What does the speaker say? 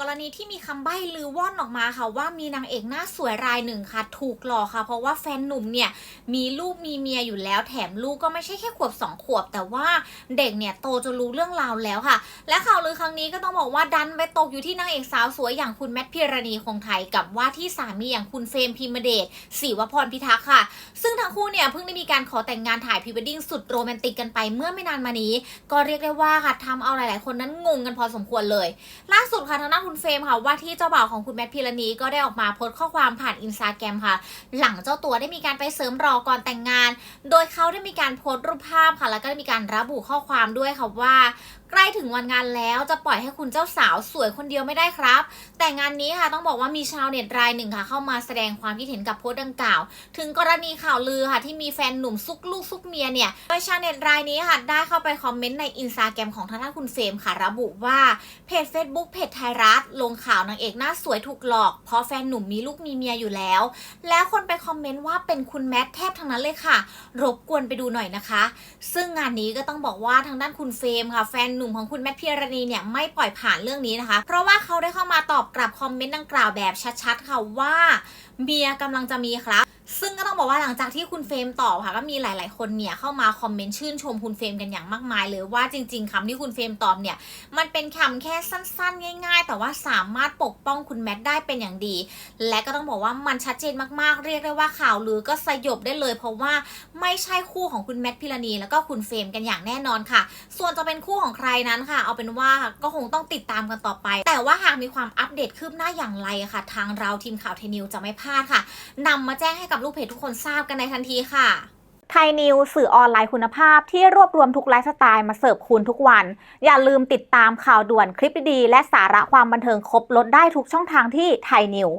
กรณีที่มีคำใบ้ลือว่อนออกมาค่ะว่ามีนางเอกหน้าสวยรายหนึ่งค่ะ ถูกหลอกค่ะ เพราะว่าแฟนหนุ่มเนี่ยมีลูกมีเมียอยู่แล้วแถมลูกก็ไม่ใช่แค่ขวบสองขวบ แต่ว่าเด็กเนี่ยโตจนรู้เรื่องราวแล้วค่ะ และข่าวลือครั้งนี้ก็ต้องบอกว่าดันไปตกอยู่ที่นางเอกสาวสวยอย่างคุณแมทพิรณีคงไทยกับว่าที่สามีอย่างคุณเฟรมพิมเดชศิวพรพิทักษ์ค่ะ ซึ่งทั้งคู่เนี่ยเพิ่งได้มีการขอแต่งงานถ่ายพรีเวดดิ้งสุดโรแมนติกกันไปเมื่อไม่นานมานี้ ก็เรียกได้ว่าค่ะทำเอาหลาย ๆ คนนั้นงงกันพอสมควรเลย ล่าสุดค่ะทางด้านคุณเฟรมค่ะว่าที่เจ้าบ่าวของคุณแมทพิรณีก็ได้ออกมาโพสต์ข้อความผ่านอินสตาแกรมค่ะ หลังเจ้าตัวได้มีการไปเสริมรอก่อนแต่งงาน โดยเขาได้มีการโพสต์รูปภาพค่ะ แล้วก็ได้มีการระบุข้อความด้วยค่ะว่าใกล้ถึงวันงานแล้วจะปล่อยให้คุณเจ้าสาวสวยคนเดียวไม่ได้ครับ แต่งานนี้ค่ะต้องบอกว่ามีชาวเน็ตรายหนึ่งค่ะ เข้ามาแสดงความคิดเห็นกับโพสต์ดังกล่าว ถึงกรณีข่าวลือค่ะที่มีแฟนหนุ่มซุกลูกซุกเมียเนี่ย โดยชาวเน็ตรายนี้ค่ะได้เข้าไปคอมเมนต์ในอินสตาแกรมของทางด้านคุณเฟรมค่ะ ระบุว่าเพจ Facebook เพจไทยรัฐลงข่าวนางเอกหน้าสวยถูกหลอก เพราะแฟนหนุ่มมีลูกมีเมียอยู่แล้ว แล้วคนไปคอมเมนต์ว่าเป็นคุณแมทแทบทั้งนั้นเลยค่ะ รบกวนไปดูหน่อยนะคะ ซึ่งงานนี้ก็ต้องบอกว่าทางด้านคุณเฟรมค่ะแฟนหนุ่มของคุณแมทพิรณีเนี่ยไม่ปล่อยผ่านเรื่องนี้นะคะ เพราะว่าเขาได้เข้ามาตอบกลับคอมเมนต์ดังกล่าวแบบชัดๆค่ะว่า เมียกำลังจะมีครับ ซึ่งก็ต้องบอกว่าหลังจากที่คุณเฟรมตอบค่ะ ก็มีหลาย ๆ คนเนี่ยเข้ามาคอมเมนต์ชื่นชมคุณเฟรมกันอย่างมากมายเลยว่าจริง ๆคำที่คุณเฟรมตอบเนี่ยมันเป็นคำแค่สั้น ๆ ง่าย ๆ แต่ว่าสามารถปกป้องคุณแมทได้เป็นอย่างดี และก็ต้องบอกว่ามันชัดเจนมาก ๆ เรียกได้ว่าข่าวลือก็สยบได้เลย เพราะว่าไม่ใช่คู่ของคุณแมทพิรณี แล้วก็คุณเฟรมกันอย่างแน่นอนค่ะ ส่วนจะเป็นคู่ของใครนั้นค่ะ เอาเป็นว่าก็คงต้องติดตามกันต่อไป แต่ว่าหากมีความอัปเดตคืบหน้าอย่างไรค่ะ ทางเราทีมข่าวเทนิวจะไม่พลาดค่ะนำมาแจ้งให้กับลูกเพจทุกคนทราบกันในทันทีค่ะไทยนิวสื่อออนไลน์คุณภาพที่รวบรวมทุกไลฟ์สไตล์มาเสิร์ฟคุณทุกวัน อย่าลืมติดตามข่าวด่วนคลิปดีๆและสาระความบันเทิงครบลดได้ทุกช่องทางที่ไทยนิว